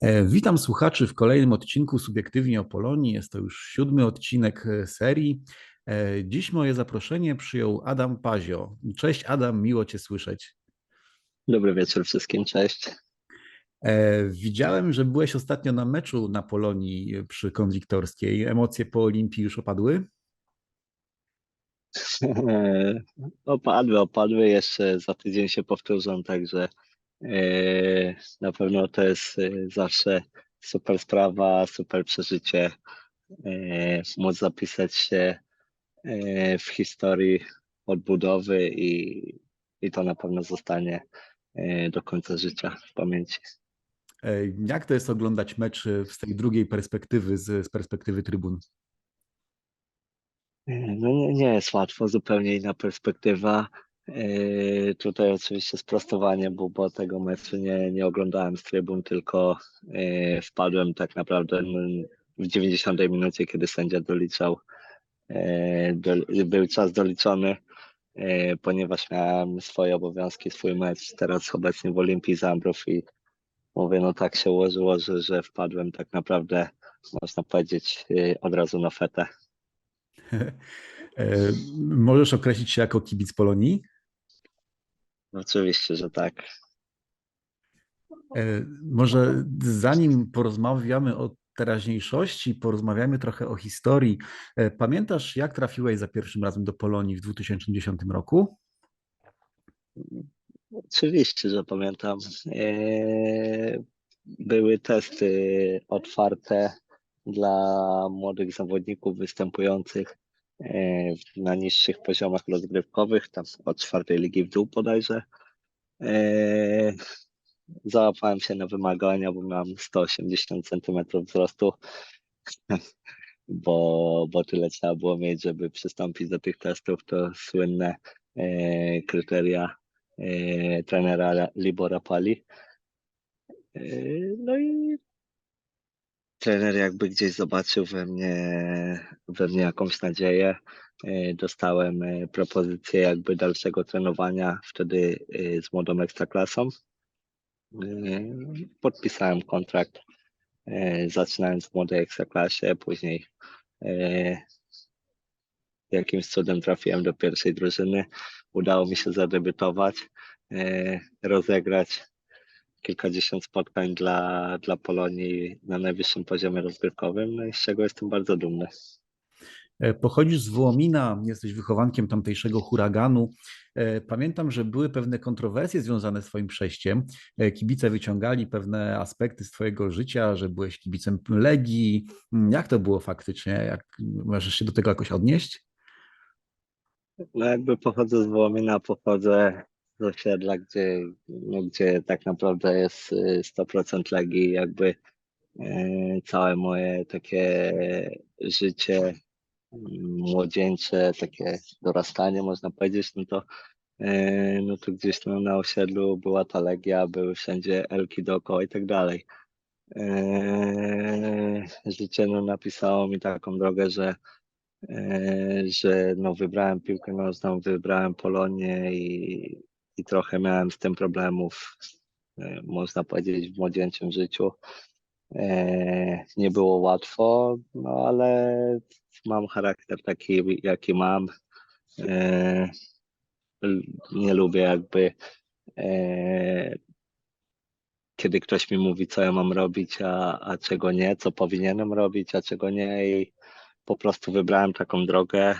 E, Witam słuchaczy w kolejnym odcinku Subiektywnie o Polonii. Jest to już siódmy odcinek e, serii. E, Dziś moje zaproszenie przyjął Adam Pazio. Cześć Adam, miło Cię słyszeć. Dobry wieczór wszystkim, cześć. Widziałem, że byłeś ostatnio na meczu na Polonii przy konwiktorskiej. Emocje po Olimpii już opadły? Opadły, opadły, jeszcze za tydzień się powtórzą, także na pewno to jest e, zawsze super sprawa, super przeżycie, e, móc zapisać się e, w historii odbudowy i, i to na pewno zostanie e, do końca życia w pamięci. E, Jak to jest oglądać mecz z tej drugiej perspektywy, z, z perspektywy trybun? No nie, nie jest łatwo, zupełnie inna perspektywa. Yy, Tutaj oczywiście sprostowanie, bo, bo tego meczu nie, nie oglądałem z trybun, tylko yy, wpadłem tak naprawdę w 90 minucie, kiedy sędzia doliczał, yy, do, był czas doliczony, ponieważ miałem swoje obowiązki, swój mecz teraz obecnie w Olimpii Zambrów i mówię, no tak się ułożyło, że, że wpadłem tak naprawdę, można powiedzieć, od razu na fetę. E, Możesz określić się jako kibic Polonii? Oczywiście, że tak. E, Może zanim porozmawiamy o teraźniejszości, porozmawiamy trochę o historii. E, Pamiętasz, jak trafiłeś za pierwszym razem do Polonii w 2010 roku? Oczywiście, że pamiętam. Eee, Były testy otwarte dla młodych zawodników występujących na niższych poziomach rozgrywkowych, tam od czwartej ligi w dół bodajże. Eee, Załapałem się na wymagania, bo miałem 180 cm wzrostu, bo, bo tyle trzeba było mieć, żeby przystąpić do tych testów. To słynne eee, kryteria e, trenera Libora Pali. E, No i trener jakby gdzieś zobaczył we mnie, we mnie jakąś nadzieję. E, Dostałem e, propozycję jakby dalszego trenowania wtedy e, z młodą ekstraklasą. Podpisałem kontrakt, zaczynając w młodej ekstraklasie, później jakimś cudem trafiłem do pierwszej drużyny. Udało mi się zadebiutować, rozegrać kilkadziesiąt spotkań dla, dla Polonii na najwyższym poziomie rozgrywkowym, no i z czego jestem bardzo dumny. E, Pochodzisz z Wołomina, jesteś wychowankiem tamtejszego huraganu. E, Pamiętam, że były pewne kontrowersje związane z Twoim przejściem. E, Kibice wyciągali pewne aspekty z Twojego życia, że byłeś kibicem Legii. Mm, Jak to było faktycznie? Jak możesz się do tego jakoś odnieść? No jakby pochodzę z Wołomina, pochodzę z osiedla, gdzie, no, gdzie tak naprawdę jest y, 100% Legii, jakby e, całe moje takie życie mm, młodzieńcze, takie dorastanie można powiedzieć, no to e, no to gdzieś no, na osiedlu była ta Legia, były wszędzie Elki dookoła i tak dalej. Życie no, napisało mi taką drogę, że że no, wybrałem piłkę nożną, wybrałem Polonię i, i trochę miałem z tym problemów, e, można powiedzieć, w młodzieńczym życiu. E, Nie było łatwo, no ale mam charakter taki, jaki mam. E, Nie lubię jakby kiedy ktoś mi mówi, co ja mam robić, a, a czego nie, co powinienem robić, a czego nie i po prostu wybrałem taką drogę.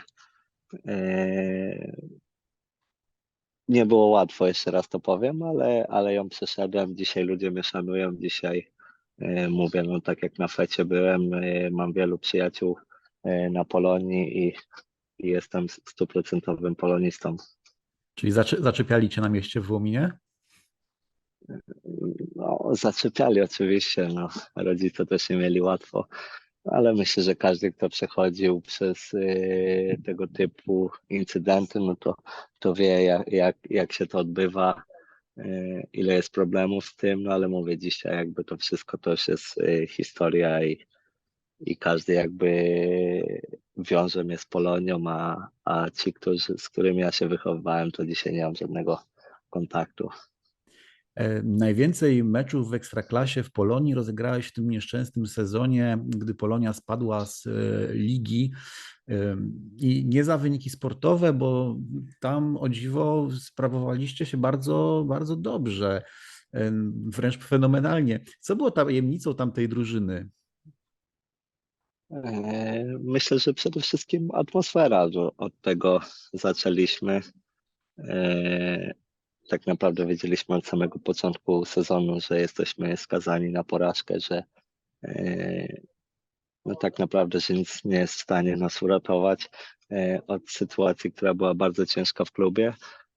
Nie było łatwo, jeszcze raz to powiem, ale, ale ją przeszedłem. Dzisiaj ludzie mnie szanują, dzisiaj e, mówię, no tak jak na fecie byłem, e, mam wielu przyjaciół e, na Polonii i, i jestem stuprocentowym polonistą. Czyli zaczy- zaczepiali Cię na mieście w Wołominie? No, zaczepiali oczywiście, no, rodzice też nie mieli łatwo, ale myślę, że każdy, kto przechodził przez y, tego typu incydenty, no to, to wie, jak, jak, jak się to odbywa, y, ile jest problemów z tym, no ale mówię dzisiaj, jakby to wszystko to już jest y, historia i, i każdy jakby wiąże mnie z Polonią, a, a ci, którzy, z którymi ja się wychowywałem, to dzisiaj nie mam żadnego kontaktu. E, Najwięcej meczów w Ekstraklasie w Polonii rozegrałeś w tym nieszczęsnym sezonie, gdy Polonia spadła z e, ligi. Ym, I nie za wyniki sportowe, bo tam o dziwo sprawowaliście się bardzo, bardzo dobrze, wręcz fenomenalnie. Co było tajemnicą tamtej drużyny? E, Myślę, że przede wszystkim atmosfera, że od tego zaczęliśmy. Tak naprawdę wiedzieliśmy od samego początku sezonu, że jesteśmy skazani na porażkę, że e, no tak naprawdę, że nic nie jest w stanie nas uratować e, od sytuacji, która była bardzo ciężka w klubie.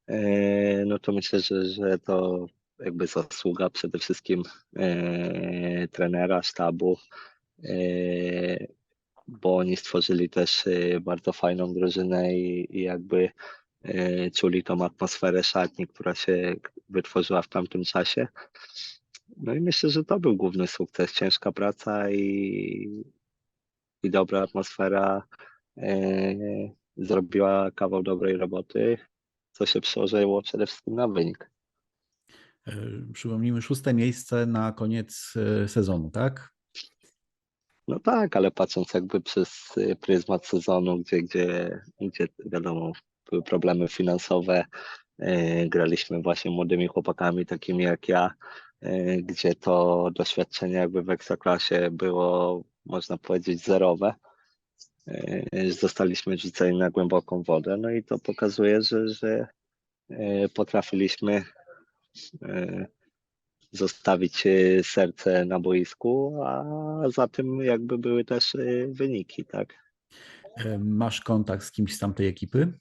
E, No to myślę, że, że to jakby zasługa przede wszystkim trenera, sztabu, bo oni stworzyli też bardzo fajną drużynę i, i jakby czuli tą atmosferę szatni, która się wytworzyła w tamtym czasie. No i myślę, że to był główny sukces. Ciężka praca i, i dobra atmosfera e, zrobiła kawał dobrej roboty, co się przełożyło przede wszystkim na wynik. E, Przypomnijmy, szóste miejsce na koniec e, sezonu, tak? No tak, ale patrząc jakby przez pryzmat sezonu, gdzie, gdzie, gdzie wiadomo, były problemy finansowe, e, graliśmy właśnie młodymi chłopakami, takimi jak ja, e, gdzie to doświadczenie jakby w Ekstraklasie było, można powiedzieć, zerowe. E, Zostaliśmy rzuceni na głęboką wodę, no i to pokazuje, że, że potrafiliśmy zostawić serce na boisku, a za tym jakby były też wyniki, tak? Masz kontakt z kimś z tamtej ekipy?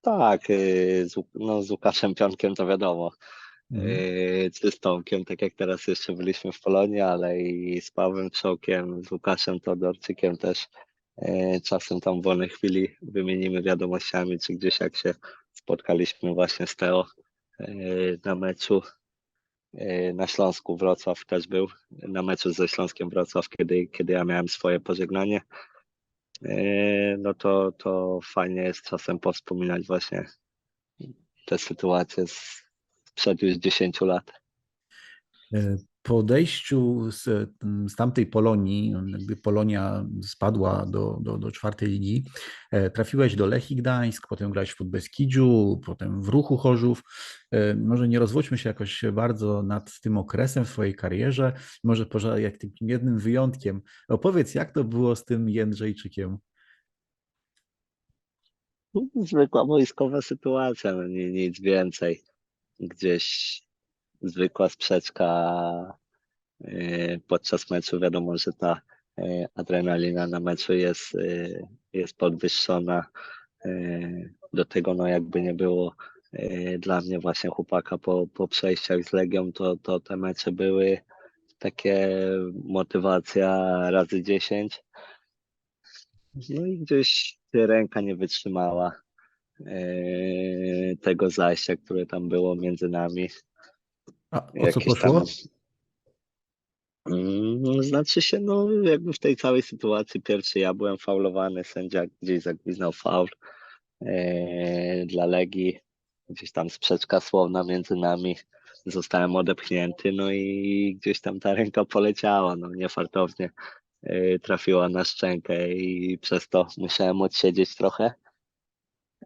Tak, e, z, no, z Łukaszem Pionkiem to wiadomo, Mhm. czy z Tomkiem, tak jak teraz jeszcze byliśmy w Polonii, ale i z Pawłem Przokiem, z Łukaszem Todorczykiem też e, czasem tam w wolnej chwili wymienimy wiadomościami, czy gdzieś jak się spotkaliśmy właśnie z Teo e, na meczu na Śląsku, Wrocław też był, na meczu ze Śląskiem Wrocław, kiedy, kiedy ja miałem swoje pożegnanie. E, No to, to fajnie jest czasem powspominać właśnie te sytuacje sprzed już 10 lat. Po odejściu z, m, z tamtej Polonii, gdy Polonia spadła do, do, do czwartej ligi, e, trafiłeś do Lechii Gdańsk, potem grałeś w Podbeskidziu, potem w Ruchu Chorzów. E, Może nie rozwodźmy się jakoś bardzo nad tym okresem w swojej karierze, może poza jak tym jednym wyjątkiem. Opowiedz, jak to było z tym Jędrzejczykiem? Zwykła wojskowa sytuacja, no nie, nic więcej. Gdzieś zwykła sprzeczka e, podczas meczu. Wiadomo, że ta e, adrenalina na meczu jest, e, jest podwyższona. Do tego, no jakby nie było dla mnie właśnie chłopaka po, po przejściach z Legią, to, to te mecze były takie motywacja razy 10. No i gdzieś ręka nie wytrzymała tego zajścia, które tam było między nami. A o co Jakieś poszło? tam- Mm, Znaczy się, no jakby w tej całej sytuacji pierwszy ja byłem faulowany, sędzia gdzieś zagwizdał faul e, dla Legii, gdzieś tam sprzeczka słowna między nami, zostałem odepchnięty, no i gdzieś tam ta ręka poleciała, no niefartownie e, trafiła na szczękę i przez to musiałem odsiedzieć trochę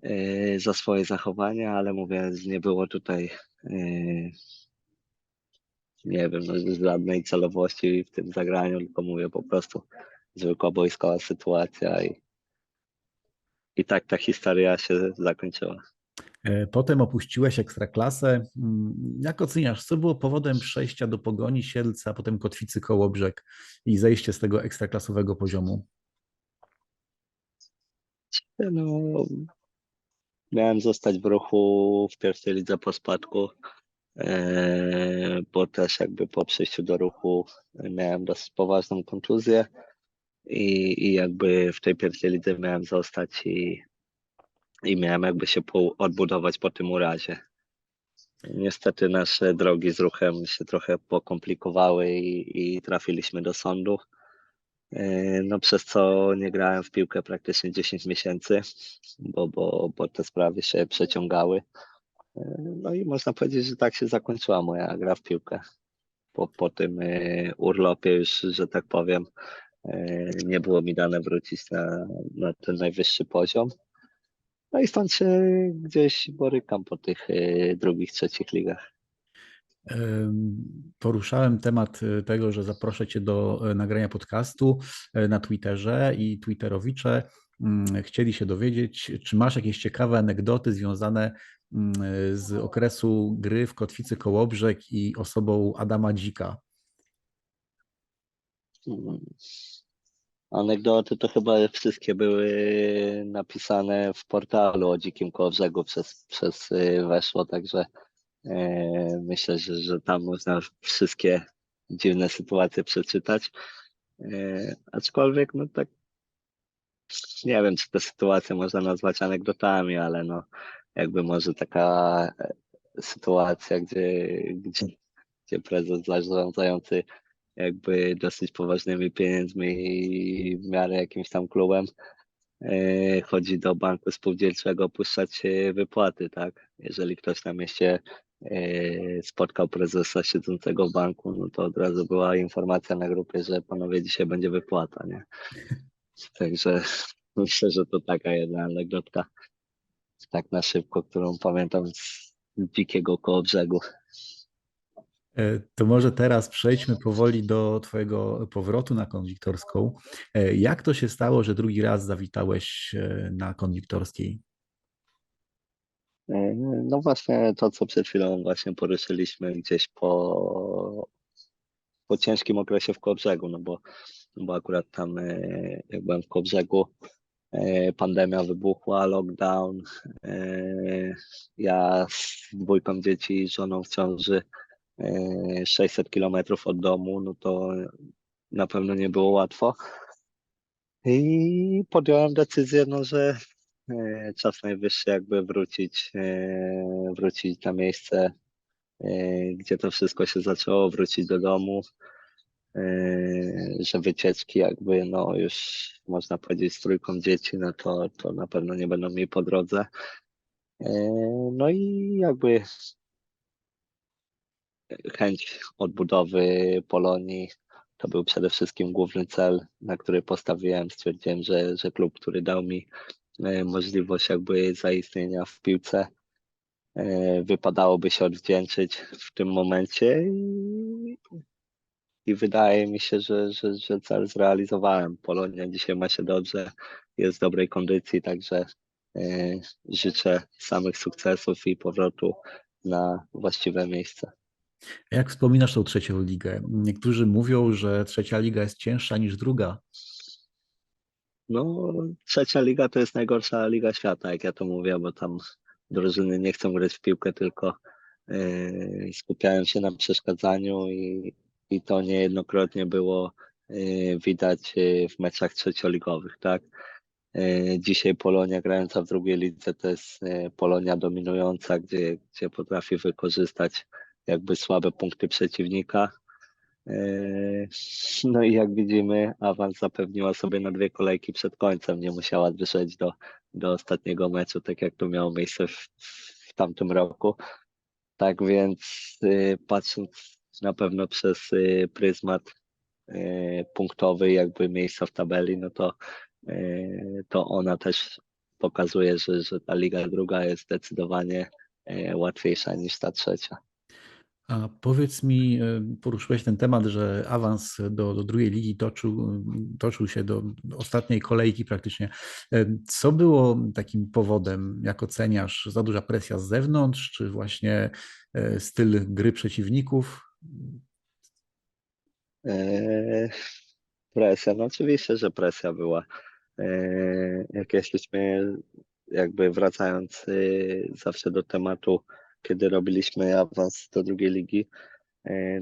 e, za swoje zachowania, ale mówię, nie było tutaj e, nie wiem, no, żadnej celowości w tym zagraniu, tylko mówię po prostu zwykła boiskowa sytuacja i, i tak ta historia się zakończyła. E, Potem opuściłeś Ekstraklasę. Mm, Jak oceniasz, co było powodem przejścia do Pogoni Siedlca, a potem Kotwicy Kołobrzeg i zejście z tego ekstraklasowego poziomu? No, miałem zostać w ruchu w pierwszej lidze po spadku, bo też jakby po przyjściu do ruchu miałem dosyć poważną kontuzję i, i jakby w tej pierwszej lidze miałem zostać i, i miałem jakby się odbudować po tym urazie. Niestety nasze drogi z ruchem się trochę pokomplikowały i, i trafiliśmy do sądu. E, No przez co nie grałem w piłkę praktycznie 10 miesięcy, bo, bo, bo te sprawy się przeciągały. No i można powiedzieć, że tak się zakończyła moja gra w piłkę. Po, po tym e, urlopie już, że tak powiem, e, nie było mi dane wrócić na, na ten najwyższy poziom. No i stąd się gdzieś borykam po tych e, drugich, trzecich ligach. Em, Poruszałem temat tego, że zaproszę Cię do nagrania podcastu na Twitterze i Twitterowicze mm, chcieli się dowiedzieć, czy masz jakieś ciekawe anegdoty związane z okresu gry w Kotwicy Kołobrzeg i osobą Adama Dzika. Mm. Anegdoty to chyba wszystkie były napisane w portalu o Dzikim Kołobrzegu przez, przez y, Weszło, także e, myślę, że, że tam można wszystkie dziwne sytuacje przeczytać. Aczkolwiek, no tak, nie wiem, czy te sytuacje można nazwać anegdotami, ale no, jakby może taka e, sytuacja, gdzie, gdzie, gdzie prezes zarządzający jakby dosyć poważnymi pieniędzmi i w miarę jakimś tam klubem e, chodzi do banku spółdzielczego opuszczać e, wypłaty, tak? Jeżeli ktoś na mieście spotkał prezesa siedzącego w banku, no to od razu była informacja na grupie, że panowie dzisiaj będzie wypłata, nie? Także myślę, że to taka jedna anegdotka tak na szybko, którą pamiętam z dzikiego koło brzegu. E, To może teraz przejdźmy powoli do Twojego powrotu na konwiktorską. E, Jak to się stało, że drugi raz zawitałeś e, na konwiktorskiej? No właśnie to, co przed chwilą właśnie poruszyliśmy gdzieś po, po ciężkim okresie w Kołobrzegu, no bo, no bo akurat tam jak byłem w Kołobrzegu, e, pandemia wybuchła, lockdown, e, ja z dwójką dzieci i żoną w ciąży, e, 600 kilometrów od domu, no to na pewno nie było łatwo. I podjąłem decyzję, no, że e, czas najwyższy jakby wrócić, e, wrócić na miejsce, e, gdzie to wszystko się zaczęło, wrócić do domu, e, że wycieczki jakby no już można powiedzieć z trójką dzieci, no to, to na pewno nie będą mi po drodze. E, No i jakby chęć odbudowy Polonii to był przede wszystkim główny cel, na który postawiłem. Stwierdziłem, że, że klub, który dał mi e, możliwość jakby zaistnienia w piłce, e, wypadałoby się odwdzięczyć w tym momencie i, wydaje mi się, że, że, że cel zrealizowałem. Polonia dzisiaj ma się dobrze, jest w dobrej kondycji, także e, życzę samych sukcesów i powrotu na właściwe miejsce. Jak wspominasz tą trzecią ligę? Niektórzy mówią, że trzecia liga jest cięższa niż druga. No, trzecia liga to jest najgorsza liga świata, jak ja to mówię, bo tam drużyny nie chcą grać w piłkę, tylko yy, skupiają się na przeszkadzaniu i, i to niejednokrotnie było yy, widać yy, w meczach trzecioligowych, tak? Yy, Dzisiaj Polonia grająca w drugiej lidze to jest Polonia dominująca, gdzie, gdzie potrafi wykorzystać jakby słabe punkty przeciwnika. No i jak widzimy, awans zapewniła sobie na dwie kolejki przed końcem. Nie musiała wyszedć do, do ostatniego meczu, tak jak to miało miejsce w, w tamtym roku. Tak więc patrząc na pewno przez yy, pryzmat yy, punktowy, jakby miejsca w tabeli, no to, yy, to ona też pokazuje, że, że ta liga druga jest zdecydowanie łatwiejsza niż ta trzecia. A powiedz mi, poruszyłeś ten temat, że awans do, do drugiej ligi toczył, toczył się do ostatniej kolejki praktycznie. Co było takim powodem, jak oceniasz? Za duża presja z zewnątrz, czy właśnie styl gry przeciwników? Eee, Presja, no oczywiście, że presja była. Eee, Jak jesteśmy, jakby wracając y, zawsze do tematu, kiedy robiliśmy awans do drugiej ligi,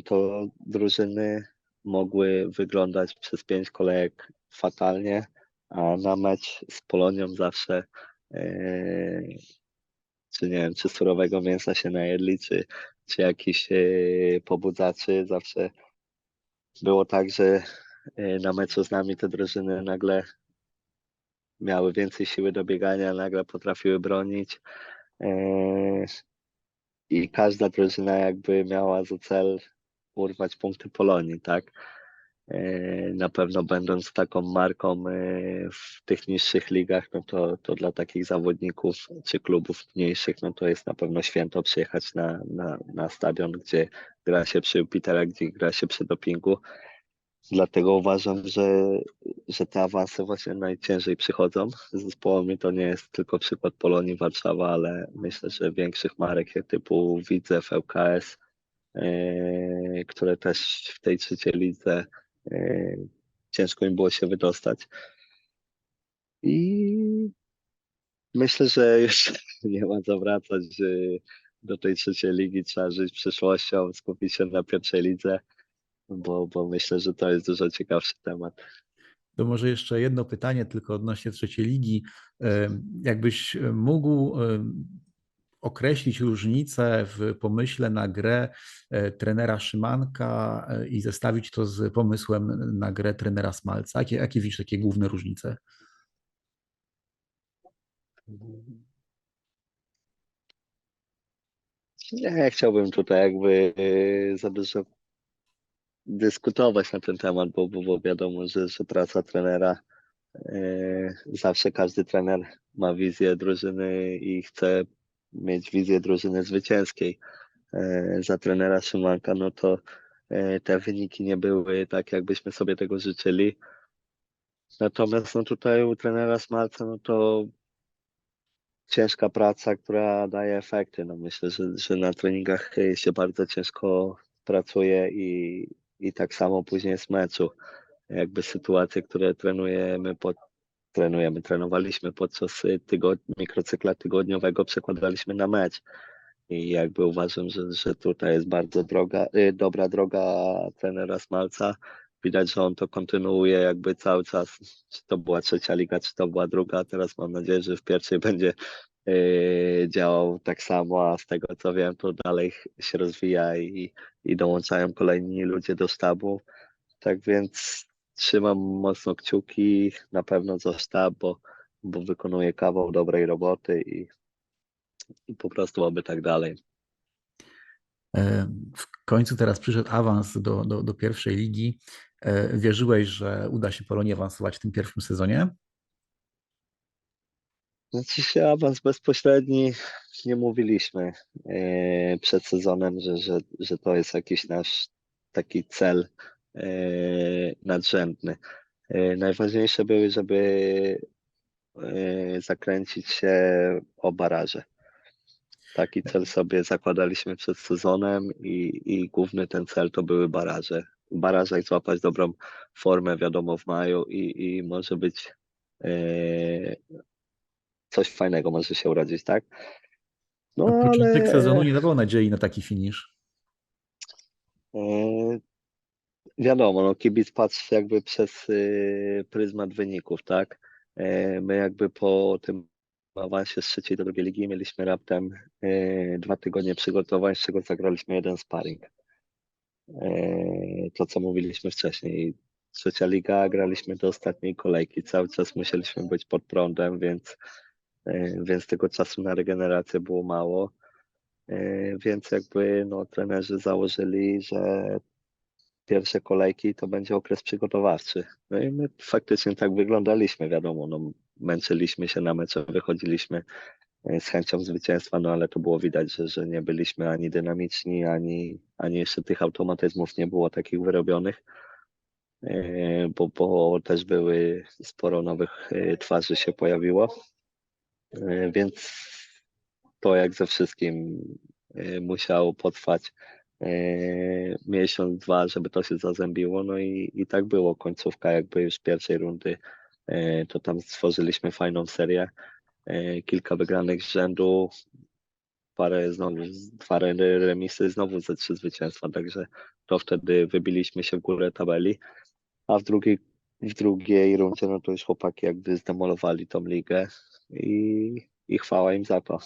to drużyny mogły wyglądać przez pięć kolejek fatalnie, a na mecz z Polonią zawsze, czy nie wiem, czy surowego mięsa się najedli, czy, czy jakiś y, pobudzaczy, zawsze było tak, że y, na meczu z nami te drużyny nagle miały więcej siły do biegania, nagle potrafiły bronić. E, i każda drużyna jakby miała za cel urwać punkty Polonii, tak? E, Na pewno będąc taką marką e, w tych niższych ligach, no to, to dla takich zawodników czy klubów mniejszych, no to jest na pewno święto przyjechać na, na, na stadion, gdzie gra się przy Jupitera, gdzie gra się przy dopingu. Dlatego uważam, że, że te awanse właśnie najciężej przychodzą z zespołami. To nie jest tylko przykład Polonii Warszawa, ale myślę, że większych marek jak typu Widzew, ŁKS, e, które też w tej trzeciej lidze ciężko im było się wydostać. I myślę, że już nie ma co wracać do tej trzeciej ligi. Trzeba żyć przyszłością, skupić się na pierwszej lidze, bo, bo myślę, że to jest dużo ciekawszy temat. To może jeszcze jedno pytanie tylko odnośnie trzeciej ligi. E, Jakbyś mógł e, określić różnicę w pomyśle na grę e, trenera Szymanka e, i zestawić to z pomysłem na grę trenera Smalca? Jakie, jakie widzisz takie główne różnice? Nie chciałbym tutaj jakby y, za dużo dyskutować na ten temat, bo, bo, wiadomo, że, że praca trenera, zawsze każdy trener ma wizję drużyny i chce mieć wizję drużyny zwycięskiej. Y, Za trenera Szymanka, no to y, te wyniki nie były tak, jakbyśmy sobie tego życzyli. Natomiast no tutaj u trenera Smalca, no to ciężka praca, która daje efekty. No myślę, że, że na treningach się bardzo ciężko pracuje i, i tak samo później z meczu. Jakby sytuacje, które trenujemy, pod, trenujemy, trenowaliśmy podczas y, tygod, mikrocykla tygodniowego, przekładaliśmy na mecz. I jakby uważam, że, że tutaj jest bardzo droga, y, dobra droga trenera Smalca. Widać, że on to kontynuuje jakby cały czas, czy to była trzecia liga, czy to była druga. Teraz mam nadzieję, że w pierwszej będzie yy, działał tak samo, a z tego co wiem, to dalej się rozwija i, i dołączają kolejni ludzie do sztabu. Tak więc trzymam mocno kciuki na pewno za sztab, bo, bo wykonuje kawał dobrej roboty i, i po prostu oby tak dalej. E, W końcu teraz przyszedł awans do, do, do pierwszej ligi. E, Wierzyłeś, że uda się Polonii awansować w tym pierwszym sezonie? Znaczy się awans bezpośredni nie mówiliśmy e, przed sezonem, że, że, że to jest jakiś nasz taki cel nadrzędny. E, Najważniejsze były, żeby e, zakręcić się o baraże. Taki cel sobie zakładaliśmy przed sezonem i, i główny ten cel to były baraże. W barażach złapać dobrą formę, wiadomo, w maju i, i może być e, coś fajnego może się urodzić, tak? No A Początek ale sezonu nie dawał nadziei na taki finisz. e, wiadomo, no kibic patrzy jakby przez y, pryzmat wyników, tak? E, My jakby po tym awansie z trzeciej do drugiej ligi mieliśmy raptem e, dwa tygodnie przygotowań, z czego zagraliśmy jeden sparring. E, To, co mówiliśmy wcześniej. Trzecia liga, graliśmy do ostatniej kolejki, cały czas musieliśmy być pod prądem, więc, e, więc tego czasu na regenerację było mało. Więc jakby no, trenerzy założyli, że pierwsze kolejki to będzie okres przygotowawczy. No i my faktycznie tak wyglądaliśmy, wiadomo, no, męczyliśmy się na mecze, wychodziliśmy e, z chęcią zwycięstwa, no ale to było widać, że, że nie byliśmy ani dynamiczni, ani, ani jeszcze tych automatyzmów nie było takich wyrobionych, e, bo, bo też były sporo nowych e, twarzy się pojawiło, więc to jak ze wszystkim musiało potrwać miesiąc, dwa, żeby to się zazębiło. No i, i tak było. Końcówka jakby już pierwszej rundy, e, to tam stworzyliśmy fajną serię. e, Kilka wygranych z rzędu, parę znowu, dwa re- remisy, znowu ze trzy zwycięstwa, także to wtedy wybiliśmy się w górę tabeli, a w drugiej, w drugiej rundzie, no to już chłopaki jakby zdemolowali tą ligę i, i chwała im za to.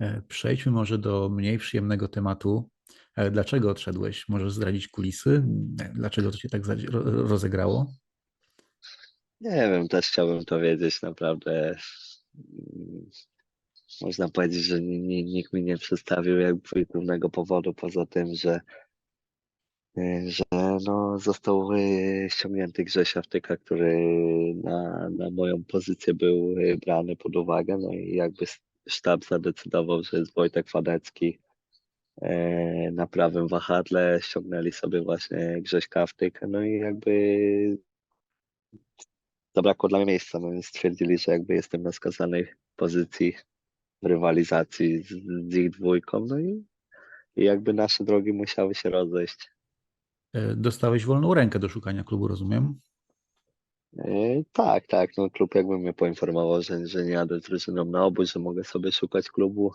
E, Przejdźmy może do mniej przyjemnego tematu. E, Dlaczego odszedłeś? Możesz zdradzić kulisy? E, Dlaczego to się tak rozegrało? Nie wiem, też chciałbym to wiedzieć, naprawdę. Można powiedzieć, że ni- ni- nikt mi nie przedstawił jakby głównego powodu, poza tym, że, y, że no, został ściągnięty Grzesia Wtyka, który na, na moją pozycję był brany pod uwagę, no i jakby sztab zadecydował, że jest Wojtek Fadecki na prawym wahadle, ściągnęli sobie właśnie Grześka Wtyka, no i jakby zabrakło dla mnie miejsca, no i stwierdzili, że jakby jestem na skazanej pozycji w rywalizacji z, z ich dwójką, no i, i jakby nasze drogi musiały się rozejść. E, Dostałeś wolną rękę do szukania klubu, rozumiem? E, tak, tak, no klub jakby mnie poinformował, że, że nie jadę z drużyną na obóz, że mogę sobie szukać klubu.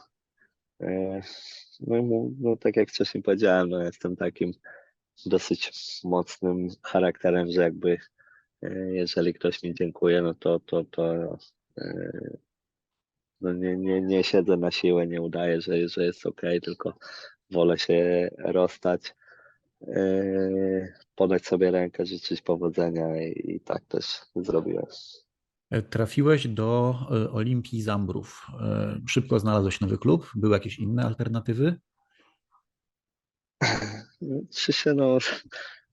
E, no no, tak jak wcześniej powiedziałem, no jestem takim dosyć mocnym charakterem, że jakby e, jeżeli ktoś mi dziękuje, no to, to, to e, no nie, nie, nie siedzę na siłę, nie udaję, że, że jest ok, tylko wolę się rozstać, yy, podać sobie rękę, życzyć powodzenia i, i tak też zrobiłem. E, Trafiłeś do e, Olimpii Zambrów. E, Szybko znalazłeś nowy klub? Były jakieś inne alternatywy? Czy się no,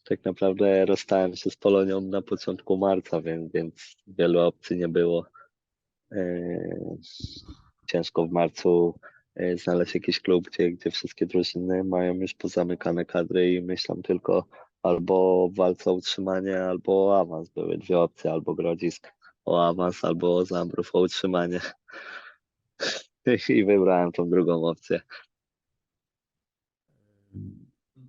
tak naprawdę rozstałem się z Polonią na początku marca, więc, więc wielu opcji nie było. Yy, Ciężko w marcu znaleźć jakiś klub, gdzie, gdzie wszystkie drużyny mają już pozamykane kadry i myślą tylko albo walce o utrzymanie, albo awans. Były dwie opcje, albo Grodzisk o awans, albo Zambrów o utrzymanie. I wybrałem tą drugą opcję.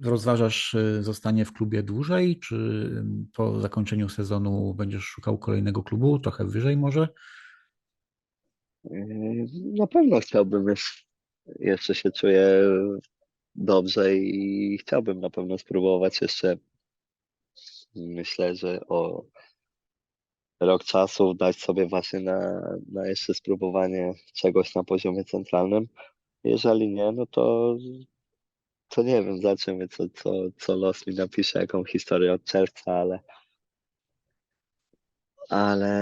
Rozważasz e, zostanie w klubie dłużej, czy po zakończeniu sezonu będziesz szukał kolejnego klubu, trochę wyżej może? Yy, Na pewno chciałbym jeszcze się czuję dobrze i chciałbym na pewno spróbować jeszcze. Myślę, że o rok czasu dać sobie właśnie na, na jeszcze spróbowanie czegoś na poziomie centralnym. Jeżeli nie, no to, to nie wiem, zobaczymy, co, co, co los mi napisze, jaką historię od czerwca, ale ale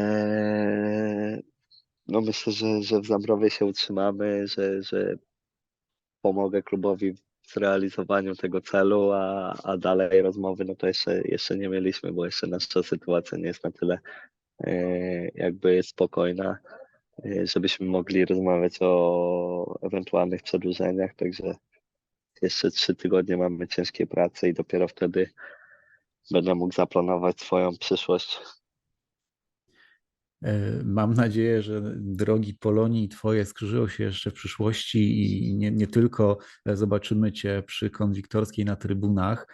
no myślę, że, że w Zambrowie się utrzymamy, że, że pomogę klubowi w zrealizowaniu tego celu, a, a dalej rozmowy, no to jeszcze, jeszcze nie mieliśmy, bo jeszcze nasza sytuacja nie jest na tyle jakby spokojna, e, żebyśmy mogli rozmawiać o ewentualnych przedłużeniach, także jeszcze trzy tygodnie mamy ciężkiej pracy i dopiero wtedy będę mógł zaplanować swoją przyszłość. E, Mam nadzieję, że drogi Polonii Twoje skrzyżują się jeszcze w przyszłości i nie, nie tylko zobaczymy Cię przy konwiktorskiej na trybunach,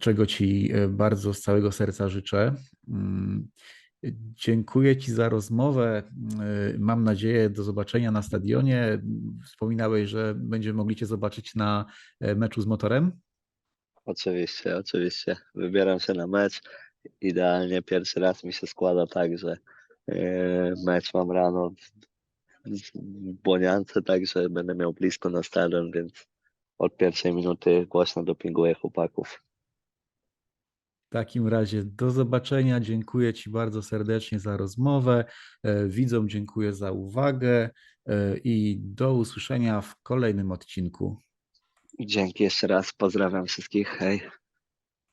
czego Ci e, bardzo z całego serca życzę. Mm, Dziękuję Ci za rozmowę. E, Mam nadzieję do zobaczenia na stadionie. Wspominałeś, że będziemy mogli Cię zobaczyć na e, meczu z motorem. Oczywiście, oczywiście. Wybieram się na mecz. Idealnie pierwszy raz mi się składa tak, że mecz mam rano w Błoniance, także będę miał blisko na stadion, więc od pierwszej minuty głośno dopinguję chłopaków. W takim razie do zobaczenia. Dziękuję Ci bardzo serdecznie za rozmowę. E, Widzom dziękuję za uwagę e, i do usłyszenia w kolejnym odcinku. Dzięki jeszcze raz, pozdrawiam wszystkich, hej.